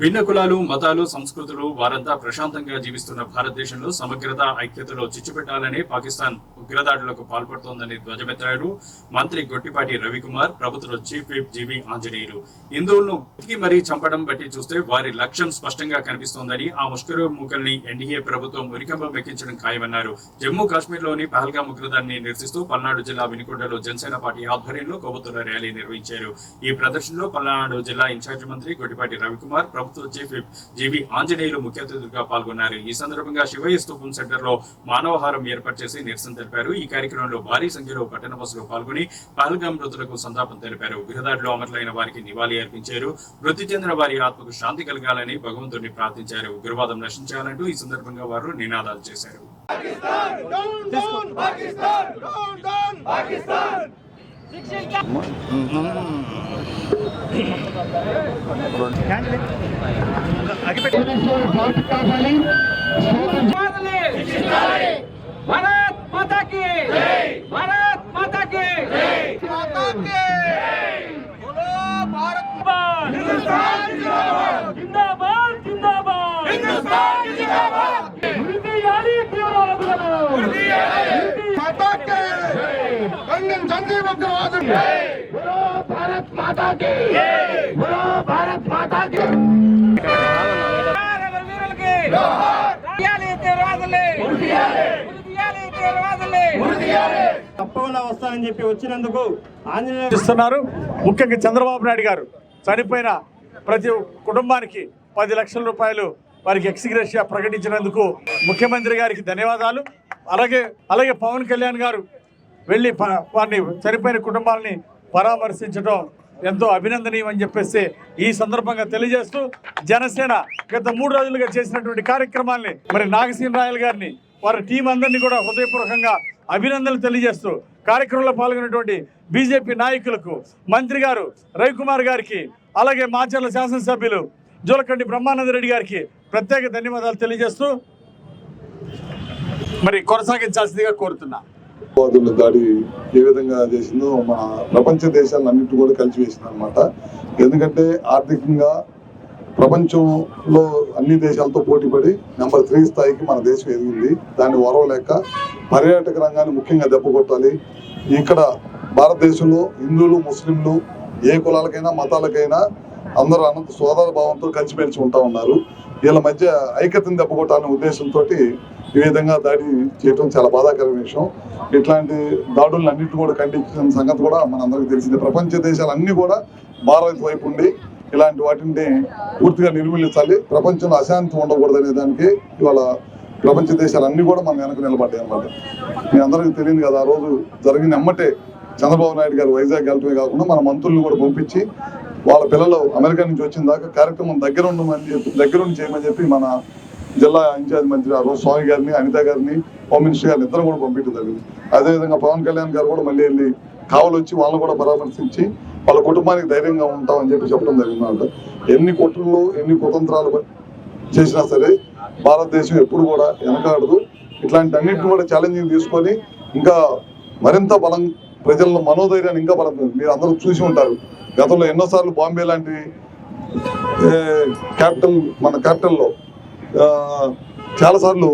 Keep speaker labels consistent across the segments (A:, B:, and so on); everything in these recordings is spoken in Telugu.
A: భిన్న కులాలు మతాలు సంస్కృతులు వారంతా ప్రశాంతంగా జీవిస్తున్న భారతదేశంలో సమగ్రత ఐక్యతలో చిచ్చుపెట్టాలని పాకిస్తాన్ ఉగ్రదాడులకు పాల్పడుతోందని ధ్వజమెత్తాడు మంత్రి గొట్టిపాటి రవికుమార్ ప్రభుత్వ చీఫ్ విప్ జీవి ఆంజనేయులు. హిందువులను మరీ చంపడం బట్టి చూస్తే వారి లక్ష్యం స్పష్టంగా కనిపిస్తోందని ఆ ముష్కరు మూకల్ని ఎన్డీఏ ప్రభుత్వం ఉరికంబం ఎక్కించడం ఖాయమన్నారు. జమ్మూ కాశ్మీర్లోని పహల్గాం ఉగ్రదాన్ని నిరసిస్తూ పల్నాడు జిల్లా వినుకొండలో జనసేన పార్టీ ఆధ్వర్యంలో కొవ్వొత్తుల ర్యాలీ నిర్వహించారు. ఈ ప్రదర్శనలో పల్నాడు జిల్లా ఇన్ఛార్జి మంత్రి గొట్టిపాటి రవికుమార్ ప్రభుత్వ చీఫ్ జీవి ఆంజనేయులు ముఖ్య అతిథులుగా పాల్గొన్నారు. ఈ సందర్భంగా శివయ్య స్తూపం సెంటర్లో మానవహారం ఏర్పాటు చేసి నిరసన తెలిపారు. ఈ కార్యక్రమంలో భారీ సంఖ్యలో పట్టణ బస్సులు పాల్గొని పహల్గాం మృతులకు సంతాపం తెలిపారు. ఉగ్రదాడిలో అమరులైన వారికి నివాళి అర్పించారు. మృతి చెందిన వారి ఆత్మకు శాంతి కలగాలని భగవంతుడిని ప్రార్థించారు. ఉగ్రవాదం నశించాలంటూ ఈ సందర్భంగా వారు నినాదాలు చేశారు.
B: Down, down,
C: తప్పకుండా వస్తానని చెప్పి వచ్చినందుకు ఆంజనేయ ఇస్తున్నారు. ముఖ్యంగా చంద్రబాబు నాయుడు గారు చనిపోయిన ప్రతి కుటుంబానికి పది లక్షల రూపాయలు వారికి ఎక్స్గ్రేషియా ప్రకటించినందుకు ముఖ్యమంత్రి గారికి ధన్యవాదాలు. అలాగే అలాగే పవన్ కళ్యాణ్ గారు వెళ్ళి వారిని చనిపోయిన కుటుంబాలని పరామర్శించడం ఎంతో అభినందనీయం అని చెప్పేసి ఈ సందర్భంగా తెలియజేస్తూ జనసేన గత మూడు రోజులుగా చేసినటువంటి కార్యక్రమాల్ని మరి నాగసీనరాయలు గారిని వారి టీం అందరినీ కూడా హృదయపూర్వకంగా అభినందనలు తెలియజేస్తూ కార్యక్రమంలో పాల్గొన్నటువంటి బీజేపీ నాయకులకు మంత్రి గారు రవికుమార్ గారికి అలాగే మాచర్ల శాసనసభ్యులు జోలకండి బ్రహ్మానంద రెడ్డి గారికి ప్రత్యేక ధన్యవాదాలు తెలియజేస్తూ మరి కొనసాగించాల్సిందిగా కోరుతున్నా.
D: ఉగ్రవాదుల దాడి ఏ విధంగా చేసిందో మన ప్రపంచ దేశాలన్నింటి కూడా కలిసి వేసింది అనమాట ఎందుకంటే ఆర్థికంగా ప్రపంచంలో అన్ని దేశాలతో పోటీపడి నెంబర్ త్రీ స్థాయికి మన దేశం ఎదిగింది. దాన్ని ఓరవలేక పర్యాటక రంగాన్ని ముఖ్యంగా దెబ్బ కొట్టాలి ఇక్కడ భారతదేశంలో హిందువులు ముస్లింలు ఏ కులాలకైనా మతాలకైనా అందరూ అనంత సోదర భావంతో కలిసిమెలిసి ఉంటా ఉన్నారు. వీళ్ళ మధ్య ఐక్యతను దెబ్బకొట్టాలనే ఉద్దేశంతో ఈ విధంగా దాడి చేయడం చాలా బాధాకరమైన విషయం. ఇట్లాంటి దాడులను అన్నింటి కూడా ఖండించిన సంగతి కూడా మనందరికీ తెలిసింది. ప్రపంచ దేశాలన్నీ కూడా భారత్ వైపు ఉండి ఇలాంటి వాటిని పూర్తిగా నిర్మూలించాలి. ప్రపంచంలో అశాంతి ఉండకూడదనే దానికి ఇవాళ ప్రపంచ దేశాలన్నీ కూడా మన వెనక నిలబడ్డాయి అన్నమాట. మీ అందరికీ తెలియదు కదా ఆ రోజు జరిగిన అమ్మటే చంద్రబాబు నాయుడు గారు వైజాగ్ వెళ్ళటమే కాకుండా మన మంత్రులను కూడా పంపించి వాళ్ళ పిల్లలు అమెరికా నుంచి వచ్చిన దాకా కార్యక్రమం దగ్గర ఉండమని చెప్పి దగ్గర ఉండి చేయమని చెప్పి మన జిల్లా ఇన్ఛార్జ్ మంత్రి ఆ రోజు స్వామి గారిని అనిత గారిని హోమ్ మినిస్టర్ గారిని ఇద్దరు కూడా పంపించడం జరిగింది. అదేవిధంగా పవన్ కళ్యాణ్ గారు కూడా మళ్ళీ వెళ్ళి కావలు వచ్చి వాళ్ళని కూడా పరామర్శించి వాళ్ళ కుటుంబానికి ధైర్యంగా ఉంటామని చెప్పి చెప్పడం జరిగిందన్నమాట ఎన్ని కుట్రలు ఎన్ని కుతంత్రాలు చేసినా సరే భారతదేశం ఎప్పుడు కూడా వెనకాడదు. ఇట్లాంటి అన్నింటిని కూడా ఛాలెంజింగ్ తీసుకొని ఇంకా మరింత బలం ప్రజల్లో మనోధైర్యాన్ని ఇంకా బలం మీరు అందరూ చూసి ఉంటారు. గతంలో ఎన్నోసార్లు బాంబే లాంటి క్యాపిటల్ మన క్యాపిటల్లో చాలాసార్లు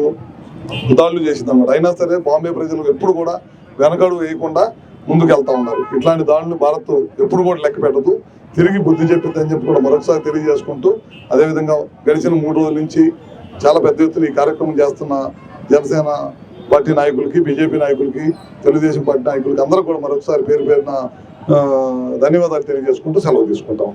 D: దాడులు చేసింది అన్నమాట అయినా సరే బాంబే ప్రజలు ఎప్పుడు కూడా వెనకడు వేయకుండా ముందుకు వెళ్తూ ఉన్నారు. ఇట్లాంటి దాడులు భారత్ ఎప్పుడు కూడా లెక్క పెట్టదు. తిరిగి బుద్ధి చెప్పిద్ది అని చెప్పి కూడా మరొకసారి తెలియజేసుకుంటూ అదేవిధంగా గడిచిన మూడు రోజుల నుంచి చాలా పెద్ద ఎత్తున ఈ కార్యక్రమం చేస్తున్న జనసేన పార్టీ నాయకులకి బీజేపీ నాయకులకి తెలుగుదేశం పార్టీ నాయకులకి అందరూ కూడా మరొకసారి పేరు పేరున ధన్యవాదాలు తెలియజేసుకుంటూ సెలవు తీసుకుంటా.